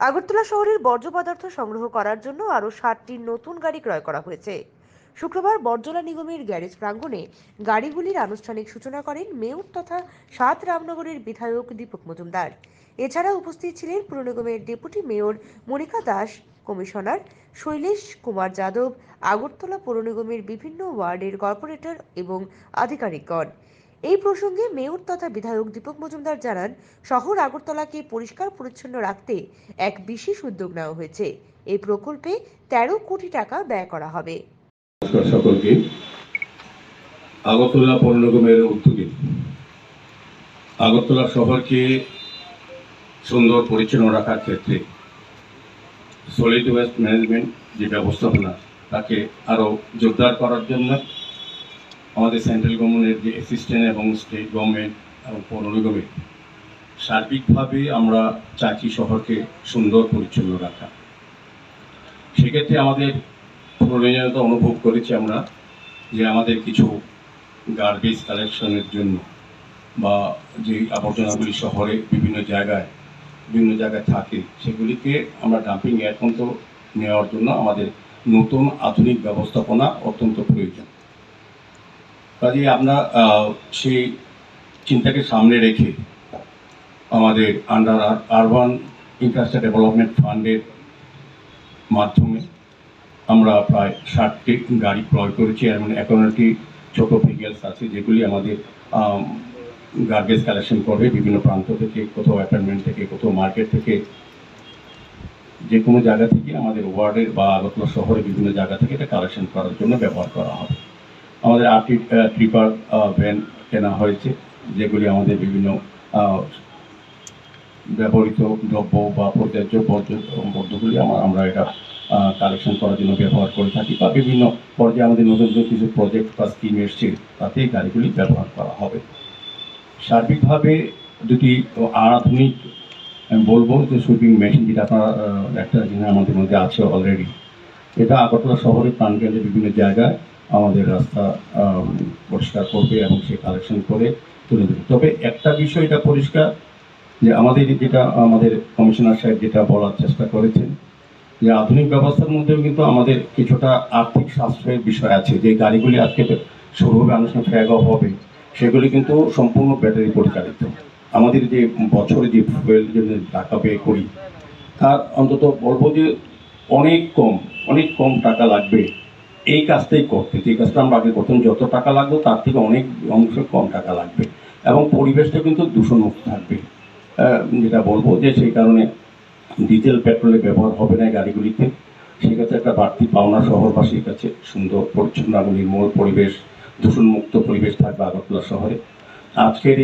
আগরতলা শহরের বর্জ্য পদার্থ সংগ্রহ করার জন্য আরও ষাটটি নতুন গাড়ি ক্রয় করা হয়েছে। শুক্রবার বর্জলা নিগমের গ্যারেজ প্রাঙ্গণে গাড়িগুলির আনুষ্ঠানিক সূচনা করেন মেয়র তথা সাত রামনগরের বিধায়ক দীপক মজুমদার। এছাড়া উপস্থিত ছিলেন পুর নিগমের deputy mayor Monika Das, commissioner Shailesh Kumar Yadav, Agartala পৌর নিগমের বিভিন্ন ওয়ার্ডের কর্পোরেটর এবং আধিকারিকগণ। এই প্রসঙ্গে মেয়র তথা বিধায়ক দীপক মজুমদার জানান, শহর আগরতলাকে পরিষ্কার পরিচ্ছন্ন রাখতে এক বিশেষ উদ্যোগ নেওয়া হয়েছে। এই প্রকল্পে তেরো কোটি টাকা ব্যয় করা হবে। সকলকে। আগরতলা পৌর নিগমের উদ্যোগে আগরতলা শহরকে সুন্দর পরিচ্ছন্ন রাখার ক্ষেত্রে সলিড ওয়েস্ট ম্যানেজমেন্ট যে ব্যবস্থাপনা, তাকে আরও জোরদার করার জন্য আমাদের সেন্ট্রাল গভর্নমেন্টের যে অ্যাসিস্ট্যান্ট এবং স্টেট গভর্নমেন্ট এবং পৌর সার্বিকভাবে আমরা চাইছি শহরকে সুন্দর পরিচ্ছন্ন রাখা। সেক্ষেত্রে আমাদের প্রয়োজনীয়তা অনুভব করেছি আমরা যে আমাদের কিছু গার্বেজ কালেকশনের জন্য বা যে আবর্জনাগুলি শহরে বিভিন্ন জায়গায় বিভিন্ন জায়গায় থাকে, সেগুলিকে আমরা ডাম্পিং এয়ার পর্যন্ত নেওয়ার জন্য আমাদের নতুন আধুনিক ব্যবস্থাপনা অত্যন্ত প্রয়োজন। কাজে আমরা সেই চিন্তাকে সামনে রেখে আমাদের আন্ডার আরবান ইনফ্রাস্ট্রাকচার ডেভেলপমেন্ট ফান্ডের মাধ্যমে আমরা প্রায় ষাটটি গাড়ি ক্রয় করেছি। এমন একান্নটি ছোটো ভেহিকেলস আছে যেগুলি আমাদের গার্বেজ কালেকশন করবে বিভিন্ন প্রান্ত থেকে, কোথাও অ্যাপার্টমেন্ট থেকে, কোথাও মার্কেট থেকে। যে কোনো জায়গা থেকে আমাদের ওয়ার্ডের বা আগরতলা শহরে বিভিন্ন জায়গা থেকে এটা কালেকশন করার জন্য ব্যবহার করা হবে। আমাদের আটটি ট্রিপার ভ্যান কেনা হয়েছে, যেগুলি আমাদের বিভিন্ন ব্যবহৃত দ্রব্য বা পর্যাপ্ত বর্জ্য, বর্জ্যগুলি আমরা আমরা এটা কালেকশন করার জন্য ব্যবহার করে থাকি বা বিভিন্ন পর্যায়ে আমাদের নতুন নতুন কিছু প্রজেক্ট বা স্কিম এসছে তাতে এই গাড়িগুলি ব্যবহার করা হবে। সার্বিকভাবে দুটি আধুনিক, আমি বলব যে সুইপিং মেশিন যেটা আপনারা একটা জিনিস আমাদের মধ্যে আছে অলরেডি এটা আগরতলা শহরের প্রাণকেন্দ্রে বিভিন্ন জায়গায় আমাদের রাস্তা পরিষ্কার করবে এবং সে কালেকশন করে তুলে দেবে। তবে একটা বিষয় এটা পরিষ্কার, যে আমাদের যেটা, আমাদের কমিশনার সাহেব যেটা বলার চেষ্টা করেছেন, যে আধুনিক ব্যবস্থার মধ্যেও কিন্তু আমাদের কিছুটা আর্থিক সাশ্রয়ের বিষয় আছে। যে গাড়িগুলি আজকে শুরু হবে আনুষ্ঠানিক ফ্ল্যাগ অফ হবে, সেগুলি কিন্তু সম্পূর্ণ ব্যাটারি পরিচালিত। আমাদের যে বছরে যে ফুয়েল যে টাকা ব্যয় করি, তার অন্তত বলব যে অনেক কম অনেক কম টাকা লাগবে এই কাজটাই করতে, যে কাজটা আমরা আগে করতাম, যত টাকা লাগতো তার থেকে অনেক অংশ কম টাকা লাগবে। এবং পরিবেশটা কিন্তু দূষণমুক্ত থাকবে। যেটা বলব যে সেই কারণে ডিজেল, পেট্রোলের ব্যবহার হবে না গাড়িগুলিতে। সেক্ষেত্রে একটা বাড়তি পাওনা শহরবাসীর কাছে সুন্দর, পরিচ্ছন্ন এবং নির্মল পরিবেশ, দূষণমুক্ত পরিবেশ থাকবে আগরতলা শহরে। আজকের এই